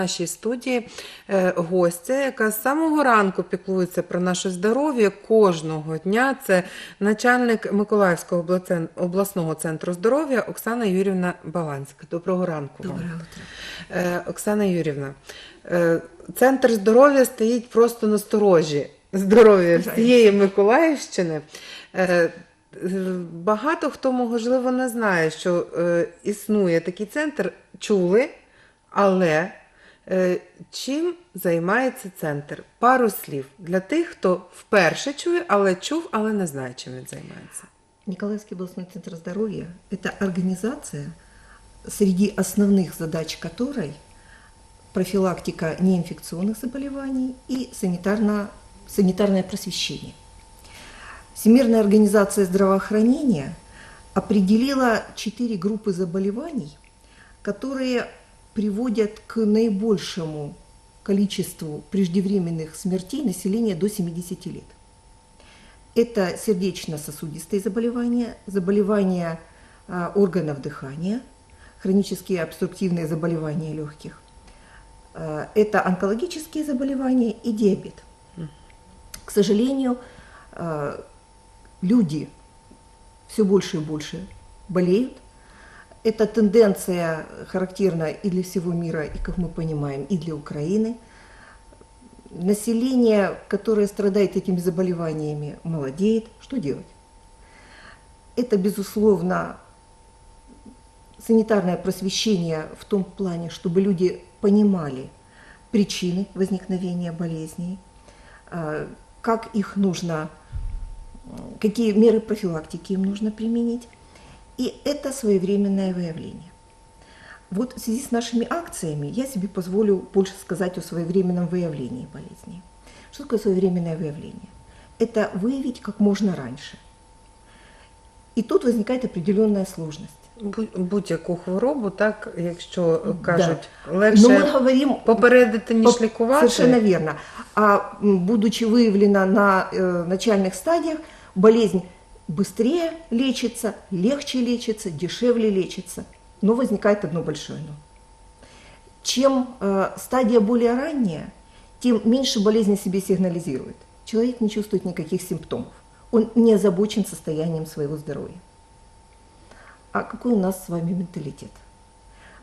нашій студії е, гостя, яка з самого ранку піклується про наше здоров'я кожного дня. Це начальник Миколаївського обласного центру здоров'я Оксана Юрівна Баланська. Доброго ранку вам. Доброе. Е, Оксана Юрівна, е, центр здоров'я стоїть просто на сторожі здоров'я всієї Миколаївщини. Багато хто, можливо, не знає, що існує такий центр, чули, але чим займається центр? Пару слів для тих, хто вперше чує, але чув, але не знає, чим він займається. Николаевский областной центр здоровья – это организация, среди основных задач которой профилактика неинфекционных заболеваний и санитарно, санитарное просвещение. Всемирная организация здравоохранения определила четыре группы заболеваний, которые приводят к наибольшему количеству преждевременных смертей населения до 70 лет. Это сердечно-сосудистые заболевания, заболевания а, органов дыхания, хронические обструктивные заболевания легких. А, Это онкологические заболевания и диабет. К сожалению, а, люди все больше и больше болеют. Эта тенденция характерна и для всего мира, и, как мы понимаем, и для Украины. Население, которое страдает этими заболеваниями, молодеет. Что делать? Это, безусловно, санитарное просвещение в том плане, чтобы люди понимали причины возникновения болезней, а, как их нужно, какие меры профилактики им нужно применить. И это своевременное выявление. Вот в связи с нашими акциями я себе позволю больше сказать о своевременном выявлении болезней. Что такое своевременное выявление? Это выявить как можно раньше. И тут возникает определенная сложность. Бу- Будь-яку хворобу, так, якщо Да. кажуть, Но легше мы говорим попередити, ніж Поп- лікувати. Совершенно верно. А будучи выявлена на э, начальных стадиях, болезнь быстрее лечится, легче лечится, дешевле лечится. Но возникает одно большое но. Чем э, стадия более ранняя, тем меньше болезнь себе сигнализирует. Человек не чувствует никаких симптомов. Он не озабочен состоянием своего здоровья. А какой у нас с вами менталитет?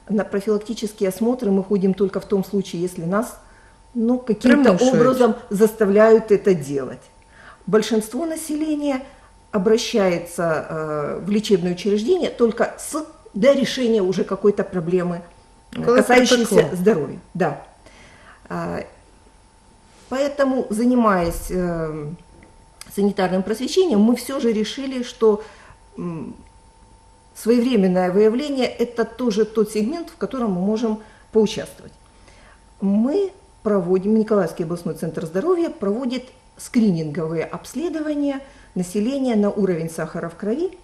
На профилактические осмотры мы ходим только в том случае, если нас ну, каким-то образом заставляют это делать. Большинство населения обращается э, в лечебное учреждение только с, для решения уже какой-то проблемы, э, касающейся здоровья. Да. А, Поэтому, занимаясь э, санитарным просвещением, мы все же решили, что своевременное выявление – это тоже тот сегмент, в котором мы можем поучаствовать. Мы проводим, Николаевский областной центр здоровья проводит скрининговые обследования населения на уровень сахара в крови,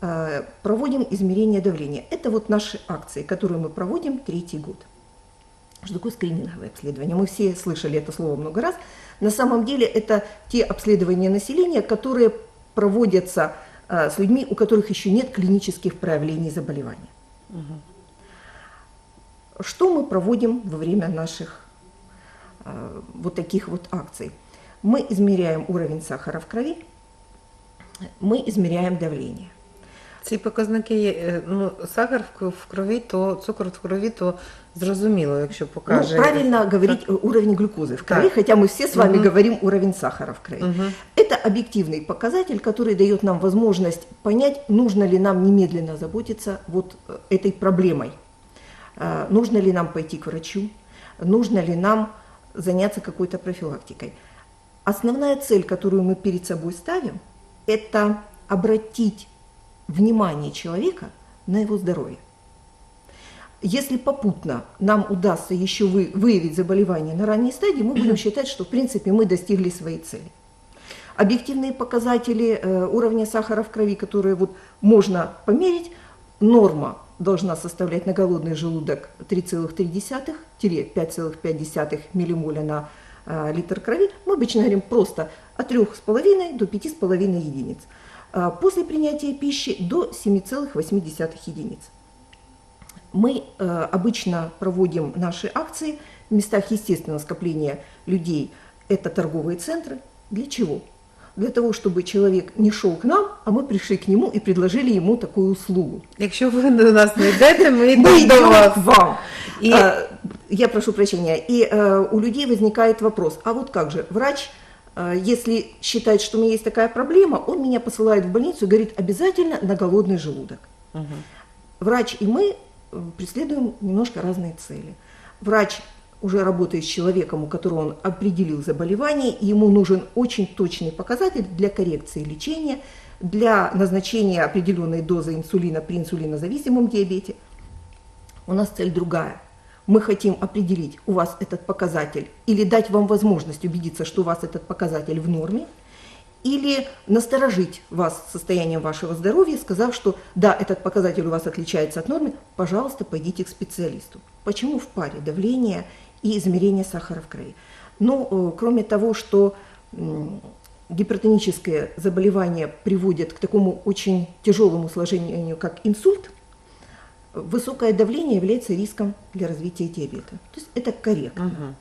э, проводим измерение давления. Это вот наши акции, которые мы проводим третий год. Что такое скрининговое обследование? Мы все слышали это слово много раз. На самом деле это те обследования населения, которые проводятся э, с людьми, у которых еще нет клинических проявлений заболевания. Что мы проводим во время наших э, вот таких вот акций? Мы измеряем уровень сахара в крови, мы измеряем давление. Ці показники є. е, Ну, сахар в к- в крові, то цукор в крові, то зрозуміло, якщо покаже. Ну, правильно говорить э, уровень глюкозы в крови, Так. хотя мы все с вами Мгм. говорим уровень сахара в крови. Мгм. Это объективный показатель, который дает нам возможность понять, нужно ли нам немедленно заботиться вот э, этой проблемой. А, Нужно ли нам пойти к врачу, нужно ли нам заняться какой-то профилактикой. Основная цель, которую мы перед собой ставим, это обратить внимание человека на его здоровье. Если попутно нам удастся еще вы- выявить заболевание на ранней стадии, мы будем считать, что в принципе мы достигли своей цели. Объективные показатели э, уровня сахара в крови, которые вот можно померить, норма должна составлять на голодный желудок 3,3-5,5 миллимоля на э, литр крови. Мы обычно говорим просто от 3,5 до 5,5 единиц. А После принятия пищи до 7,8 единиц. Мы э, обычно проводим наши акции в местах естественного скопления людей. Это торговые центры. Для чего? Для того, чтобы человек не шел к нам, а мы пришли к нему и предложили ему такую услугу. Якщо ви до нас не йдете, ми Мы йдемо до вас. вам. И- А, я прошу прощения. И э, у людей возникает вопрос, а вот как же, врач, если считает, что у меня есть такая проблема, он меня посылает в больницу и говорит, обязательно на голодный желудок. Врач и мы э, преследуем немножко разные цели. Врач уже работает с человеком, у которого он определил заболевание, и ему нужен очень точный показатель для коррекции лечения, для назначения определенной дозы инсулина при инсулинозависимом диабете. У нас цель другая. Мы хотим определить, у вас этот показатель, или дать вам возможность убедиться, что у вас этот показатель в норме, или насторожить вас состоянием вашего здоровья, сказав, что да, этот показатель у вас отличается от нормы, пожалуйста, пойдите к специалисту. Почему в паре давление и измерение сахара в крови? Ну, э, кроме того, что гипертоническое заболевание приводит к такому очень тяжелому сложению, как инсульт, высокое давление является риском для развития диабета. То есть это корректно. Мгм.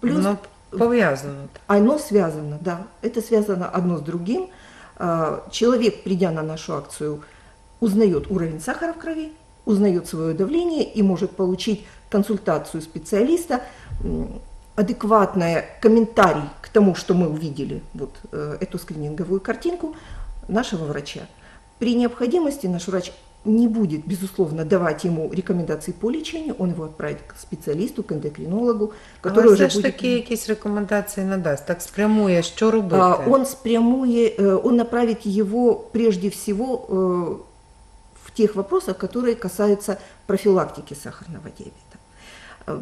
Плюс Воно пов'язано. оно связано, да, это связано одно с другим. А, Человек, придя на нашу акцию, узнает уровень сахара в крови, узнает свое давление и может получить консультацию специалиста, адекватный комментарий к тому, что мы увидели, вот э, эту скрининговую картинку нашего врача. При необходимости наш врач не будет, безусловно, давать ему рекомендации по лечению, он его отправит к специалисту, к эндокринологу, который Але уже все ж будет... таки якісь рекомендації надасть, так спрямує, що робити. А, Он спрямует, э, он направит его прежде всего э, в тех вопросах, которые касаются профилактики сахарного диабета. Э,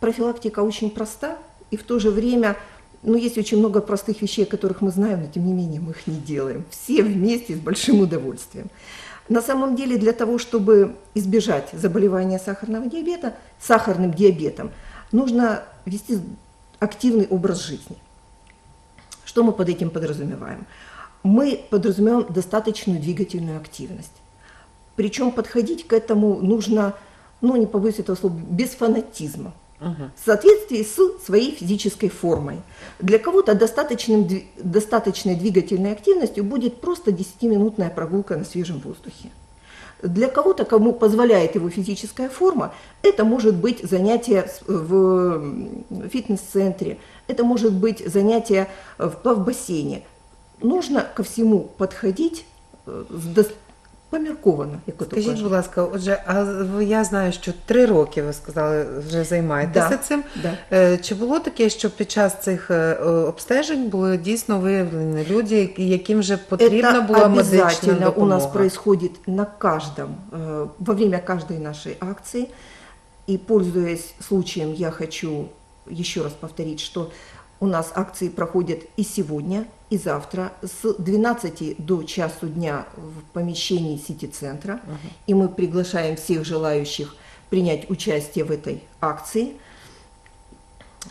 Профилактика очень проста, и в то же время, ну, есть очень много простых вещей, которых мы знаем, но тем не менее мы их не делаем. Все вместе с большим удовольствием. На самом деле для того, чтобы избежать заболевания сахарного диабета, сахарным диабетом, нужно вести активный образ жизни. Что мы под этим подразумеваем? Мы подразумеваем достаточную двигательную активность. Причем подходить к этому нужно, ну не побоюсь этого слова, без фанатизма. В соответствии с своей физической формой. Для кого-то достаточной двигательной активностью будет просто 10-минутная прогулка на свежем воздухе. Для кого-то, кому позволяет его физическая форма, это может быть занятие в фитнес-центре, это может быть занятие в плавбассейне. Нужно ко всему подходить э, с помірковано, як Скажіть, кажуть. будь ласка, отже, а я знаю, що три роки ви сказали, вже займаєтеся Да, цим. да. Е, Чи було таке, що під час цих е, е, обстежень були дійсно виявлені люди, які- яким вже потрібна Это була медична обязательно у допомога? нас происходит на каждом, э, во время каждой нашей акции. И пользуясь случаем, я хочу еще раз повторить, что у нас акции проходят и сегодня, и завтра с 12 до часу дня в помещении Сити-центра. И мы приглашаем всех желающих принять участие в этой акции.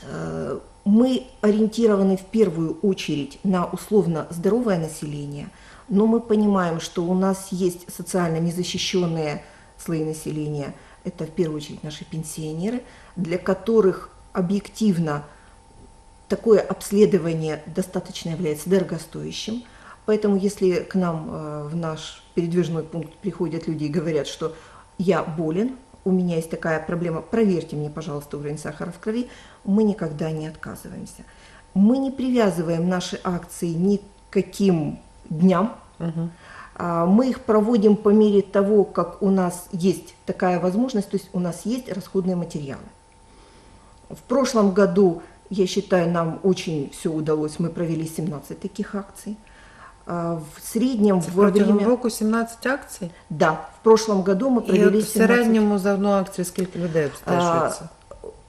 Э, Мы ориентированы в первую очередь на условно здоровое население, но мы понимаем, что у нас есть социально незащищенные слои населения. Это в первую очередь наши пенсионеры, для которых объективно такое обследование достаточно является дорогостоящим. Поэтому если к нам э, в наш передвижной пункт приходят люди и говорят, что я болен, у меня есть такая проблема, проверьте мне, пожалуйста, уровень сахара в крови, мы никогда не отказываемся. Мы не привязываем наши акции ни к каким дням, а, мы их проводим по мере того, как у нас есть такая возможность, то есть у нас есть расходные материалы. В прошлом году, я считаю, нам очень все удалось. Мы провели 17 таких акций. А, В среднем Це во протягом время... року 17 акцій? Да, в прошлом году мы І провели от в 17. середньому за одну акцію скільки людей А, обстежується?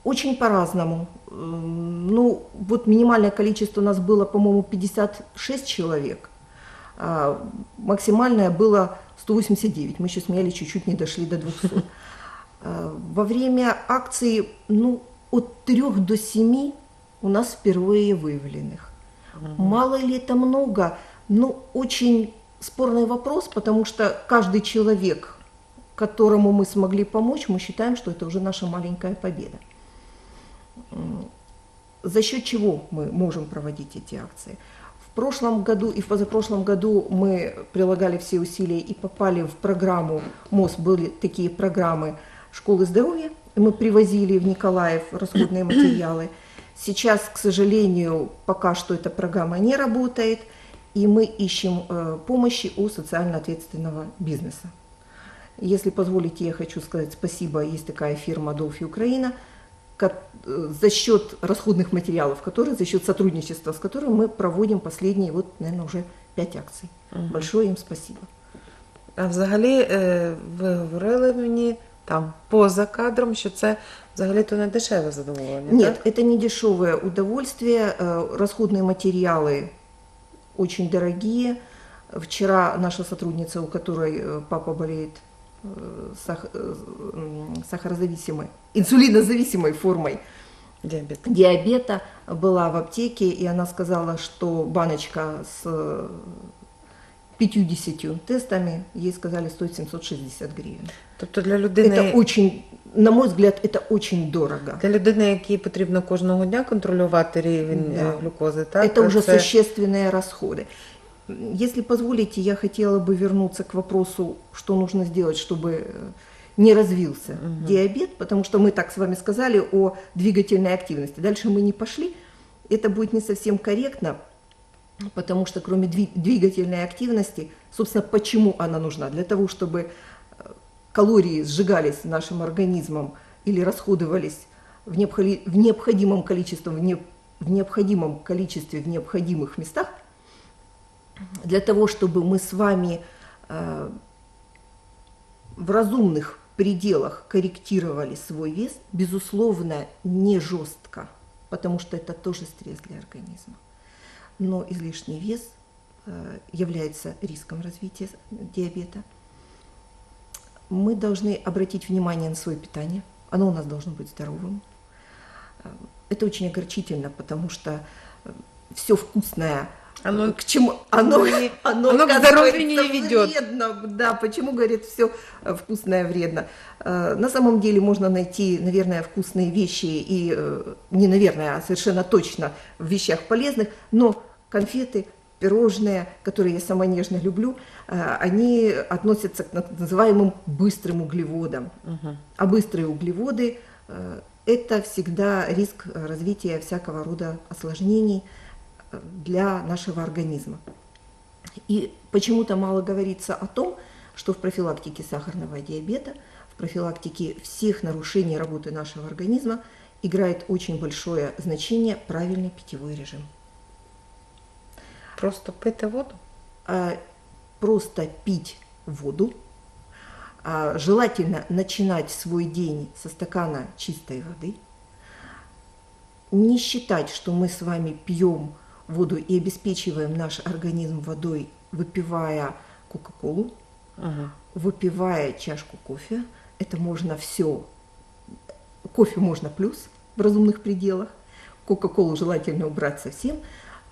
Очень по-разному. М, Ну, вот минимальное количество у нас было, по-моему, 56 человек. А максимальное было 189. Мы еще смеялись, чуть-чуть не дошли до 200. А, Во время акции, ну, от 3 до 7 у нас впервые выявленных. Мало ли это много? Ну, очень спорный вопрос, потому что каждый человек которому мы смогли помочь, мы считаем, что это уже наша маленькая победа. За счет чего мы можем проводить эти акции? В прошлом году и в позапрошлом году мы прилагали все усилия и попали в программу МОЗ, были такие программы школы здоровья, мы привозили в Николаев расходные материалы. Сейчас, к сожалению, пока что эта программа не работает, и мы ищем э, помощи у социально ответственного бизнеса. Если позволите, я хочу сказать спасибо. Есть такая фирма Долфи Украина, э, за счет расходных материалов, которые, за счет сотрудничества с которым мы проводим последние, вот, наверное, уже пять акций. Большое им спасибо. А взагалі, ви говорили мені там поза кадром, що це взагалі то не дешеве задоволення. Нет, так? это не дешевое удовольствие. Расходные материалы очень дорогие. Вчера наша сотрудница, у которой папа болеет сах- сахарозависимой, инсулинозависимой формой Діабет. диабета, была в аптеке, и она сказала, что баночка с 50 тестами, ей сказали, стоит 760 гривен. Тобто для людини, Это очень, на мой взгляд, это очень дорого. для людини, якій потрібно кожного дня контролювати рівень Да. е, глюкози, так? Это уже це... существенные расходы. М, Если позволите, я хотела бы вернуться к вопросу, что нужно сделать, чтобы э, не развился диабет, потому что мы так с вами сказали о двигательной активности. Дальше мы не пошли. Это будет не совсем корректно, потому что кроме дви- двигательной активности, собственно, почему она нужна? Для того, чтобы э, калории сжигались нашим организмом или расходовались в необходимом количестве, в, не- в необходимом количестве, в необходимых местах, для того, чтобы мы с вами э, в разумных пределах корректировали свой вес, безусловно, не жестко, потому что это тоже стресс для организма. Но излишний вес э, является риском развития диабета. Мы должны обратить внимание на свое питание. Оно у нас должно быть здоровым. Э, Это очень огорчительно, потому что все вкусное, Оно к чему оно, не- оно, оно к здоровью не ведет. вредно. Да, почему, говорит, все вкусное вредно? Э, На самом деле можно найти, наверное, вкусные вещи и, э, не наверное, а совершенно точно в вещах полезных, но конфеты, пирожные, которые я сама нежно люблю, э, они относятся к так называемым быстрым углеводам. А быстрые углеводы э, – это всегда риск развития всякого рода осложнений э, для нашего организма. И почему-то мало говорится о том, что в профилактике сахарного диабета, в профилактике всех нарушений работы нашего организма играет очень большое значение правильный питьевой режим. Просто пити воду. а, просто пить воду. А, Желательно начинать свой день со стакана чистой воды. Не считать, что мы с вами пьем воду и обеспечиваем наш организм водой, выпивая Кока-Колу, Угу. выпивая чашку кофе. Это можно все. Кофе можно плюс в разумных пределах. Кока-колу желательно убрать совсем.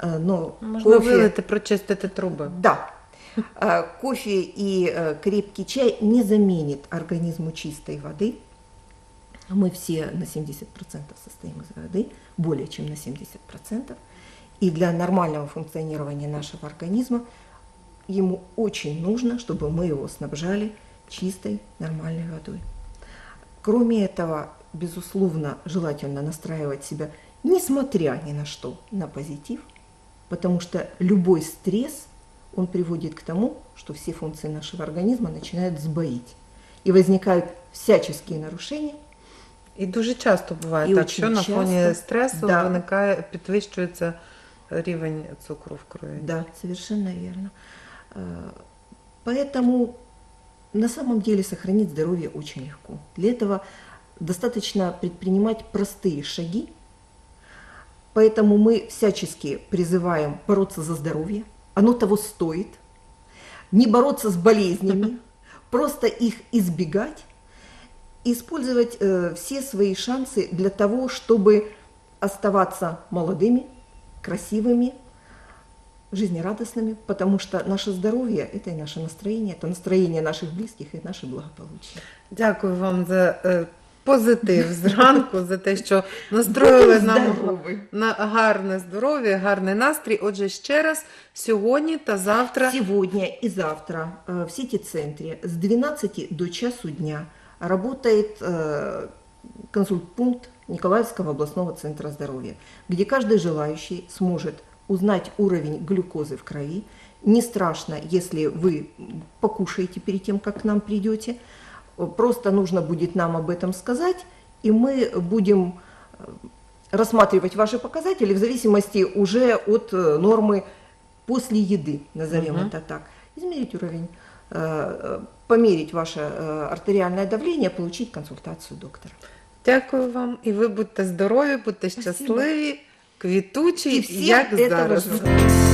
Э, Но Можна вилити, прочистити труби. да. А, Кофе и э, крепкий чай не заменит организму чистой воды. Мы все на 70% состоим из воды, более чем на 70%. И для нормального функционирования нашего организма ему очень нужно, чтобы мы его снабжали чистой, нормальной водой. Кроме этого, безусловно, желательно настраивать себя, несмотря ни на что, на позитив, потому что любой стресс, он приводит к тому, что все функции нашего организма начинают сбоить. И возникают всяческие нарушения. І дуже часто буває І так, очень що на фоні часто, стресу да. виникає, підвищується рівень цукру в крові. Да, совершенно верно. Э, Поэтому на самом деле сохранить здоровье очень легко. Для этого достаточно предпринимать простые шаги. Поэтому мы всячески призываем бороться за здоровье. Оно того стоит. Не бороться с болезнями, просто их избегать. Использовать э, все свои шансы для того, чтобы оставаться молодыми, красивыми, жизнерадостными, потому что наше здоровье – это и наше настроение, это настроение наших близких и наше благополучие. Дякую вам за е, позитив зранку, за те, що настроїли Будьте нам здорові. на гарне здоров'я, гарний настрій. Отже, ще раз сьогодні та завтра. Сегодня и завтра э, в сити-центре с 12 до часу дня работает э, консультпункт Николаевского областного центра здоровья, где каждый желающий сможет узнать уровень глюкозы в крови. Не страшно, если вы покушаете перед тем, как к нам придете. Просто нужно будет нам об этом сказать, и мы будем э, рассматривать ваши показатели в зависимости уже от э, нормы после еды, назовем Мгм. это так. Измерить уровень, э, э, померить ваше э, артериальное давление, получить консультацию доктора. Дякую вам, і ви будьте здорові, будьте Спасибо. щасливі, квітучі, И всем як этого зараз. желаю.